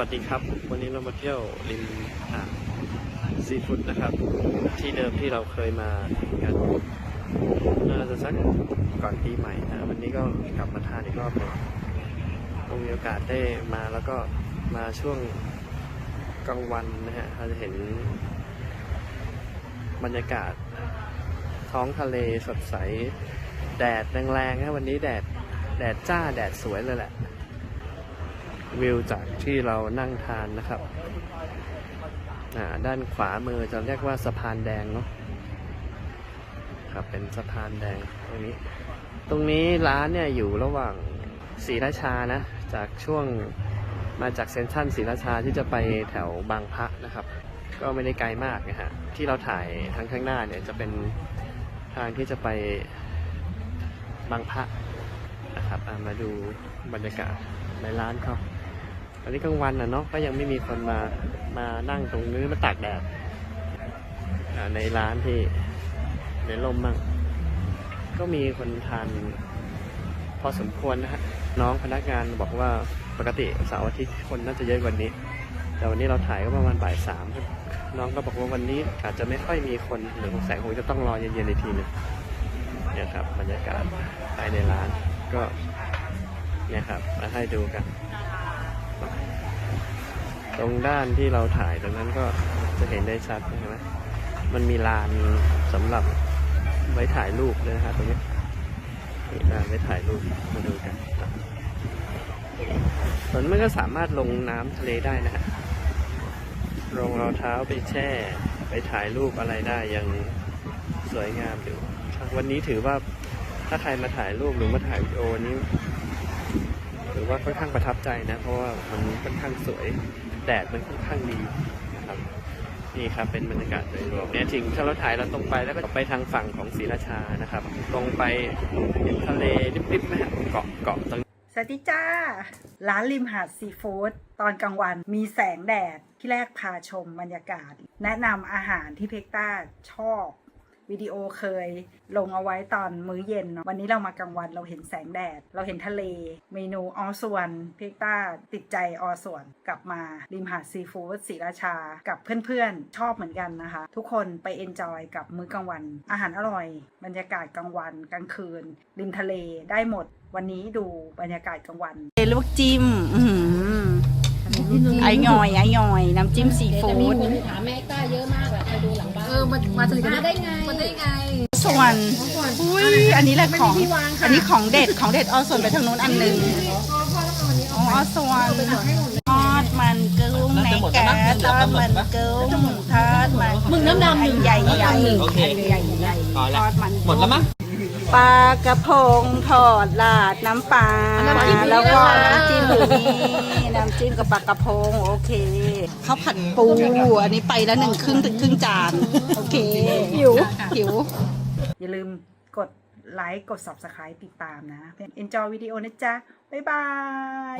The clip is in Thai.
วัสดีครับ วันนี้เรามาเที่ยวริมหาดซีฟู้ดนะครับ ที่เดิมที่เราเคยมากันน่าจะสักก่อนปีใหม่นะวันนี้ก็กลับมาทานอีกรอบหนึ่งคงมีโอกาสได้มาแล้วก็มาช่วงกลางวันนะฮะเราจะเห็นบรรยากาศท้องทะเลสดใส แดดแรงๆนะวันนี้แดดแดดจ้าแดดสวยเลยแหละ วิวจากที่เรานั่งทานนะครับ ด้านขวามือจะเรียกว่าสะพานแดงเนาะครับเป็นสะพานแดงตรงนี้ ตรงนี้ร้านเนี่ยอยู่ระหว่างศรีราชานะ จากช่วงมาจากเซนทรัลศรีราชาที่จะไปแถวบางพระนะครับ ก็ไม่ได้ไกลมากนะฮะที่เราถ่ายทางข้างหน้าเนี่ยจะเป็นทางที่จะไปบางพระนะครับมาดูบรรยากาศในร้านเขา ตอนนี้กลางวันนะเนาะก็ยังไม่มีคนมามานั่งตรงนี้มาตากแดดในร้านที่ในร่มมั่งก็มีคนทานพอสมควรนะฮะน้องพนักงานบอกว่าปกติเสาร์อาทิตย์คนน่าจะเยอะกว่านี้ แต่วันนี้เราถ่ายก็ประมาณบ่ายสามน้องก็บอกว่าวันนี้อาจจะไม่ค่อยมีคนหรือสงสัยคงจะต้องรอเย็นๆอีกทีหนึงเนี่ยครับบรรยากาศภายในร้านก็เนี่ยครับมาให้ดูกัน ตรงด้านที่เราถ่ายตรงนั้นก็จะเห็นได้ชัดใช่ไหมมันมีลานสำหรับไว้ถ่ายรูปเลยนะครับตรงนี้มีลานไว้ถ่ายรูปมาดูกันส่วนมันก็สามารถลงน้ำทะเลได้นะฮะลงรองเท้าไปแช่ ไปถ่ายรูปอะไรได้ยังสวยงามอยู่วันนี้ถือว่าถ้าใครมาถ่ายรูปหรือมาถ่ายวิดีโอนี้ หรือว่าค่อนข้างประทับใจนะ เพราะว่ามันค่อนข้างสวย แดดมันค่อนข้างดีนะครับนี่ครับเป็นบรรยากาศโดยรวมเนี่ยถึงถ้าเราถ่ายเราตรงไปแล้วก็ไปทางฝั่งของศรีราชานะครับ ตรงไปเห็นทะเลริบๆนะฮะเกาะเกาะตรงสวัสดีจ้า ร้านริมหาดซีฟู้ดตอนกลางวันมีแสงแดดที่แรกพาชมบรรยากาศ แนะนำอาหารที่เพกต้าชอบ วิดีโอเคยลงเอาไว้ตอนมื้อเย็นเนอะวันนี้เรามากลางวันเราเห็นแสงแดด เราเห็นทะเล เมนูออส่วนเพกต้าติดใจออส่วน กลับมาริมหาดซีฟู้ดศรีราชา กับเพื่อนๆ ชอบเหมือนกันนะคะ ทุกคนไปเอนจอยกับมื้อกลางวัน อาหารอร่อย บรรยากาศกลางวันกลางคืน ริมทะเลได้หมด วันนี้ดูบรรยากาศกลางวันลวกจิ้มไอหน่อยไอหน่อย น้ำจิ้มซีแต่ฟู้มีดคนถามแม่ต้าเยอะมากอะ ไปดูหลังบ้านเออมันมาถึงมาได้ไงมันได้ไง ส่วนอุ้ยอันนี้แหละของที่วางค่ะอันนี้ของเด็ดของเด็ดเอาส่วนไปทางนู้นอันหนึ่งอ๋อส่วนทอดมันกุ้งในแก๊สทอดมันกุ้งทอดมันมึงน้ำดำหนึ่งใหญ่ใหญ่โอเคใหญ่ใหญ่พอละทอดมันหมดแล้วมั้งปลากระพงทอดราดน้ำปลาน้ำจิ้มแล้วก็นี่นะคะน้ำจิ้มอยู่นี่น้ำจิ้มกับปลากระพงโอเค ข้าวผัดปู อันนี้ไปแล้วหนึ่งครึ่งถึงครึ่งจาน โอเค หิว หิว อย่าลืมกดไลค์ กด subscribe ติดตามนะ enjoy วิดีโอนะจ๊ะ บ๊ายบาย